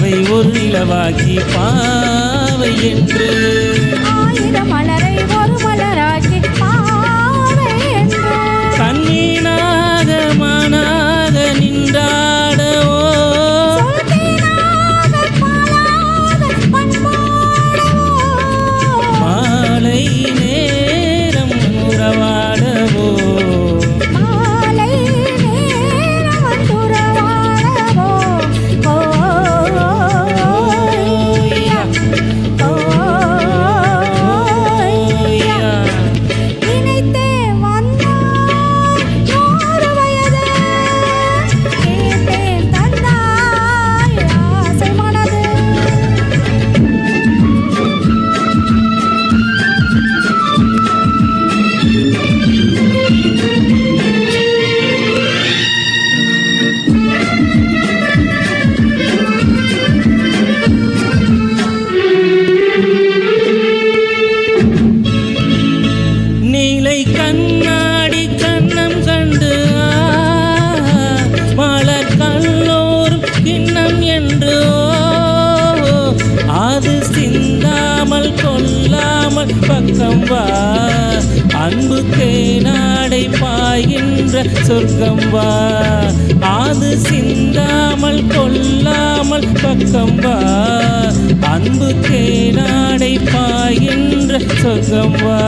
நிலவை ஒரு நிலவாக்கி பாவை என்று. கண்ணாடி கண்ணம் கண்டு மலர் கல்லோர் கிண்ணம் என்று அது சிந்தாமல் கொல்லாமல் பக்கம் வா. அன்பு தேனாடை பாய்கின்ற சொர்க்கம் வா. அது சிந்தாமல் கொல்லாமல் பக்கம் வா. அன்பு தேனாடை பாய்கின்ற சொர்க்கம் வா.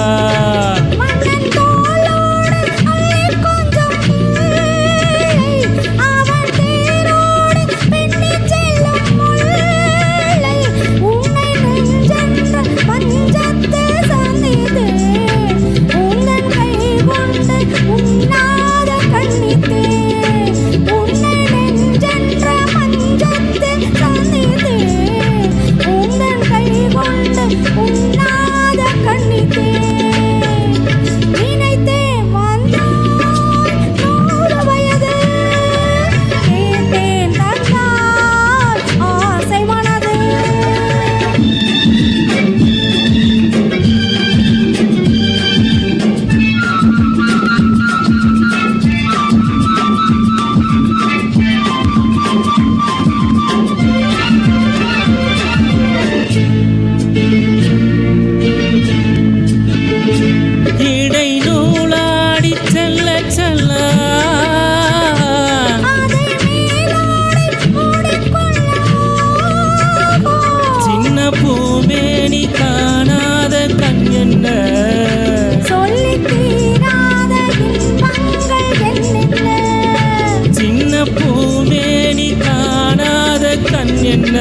பூமேனி காணாத கண் என்ன?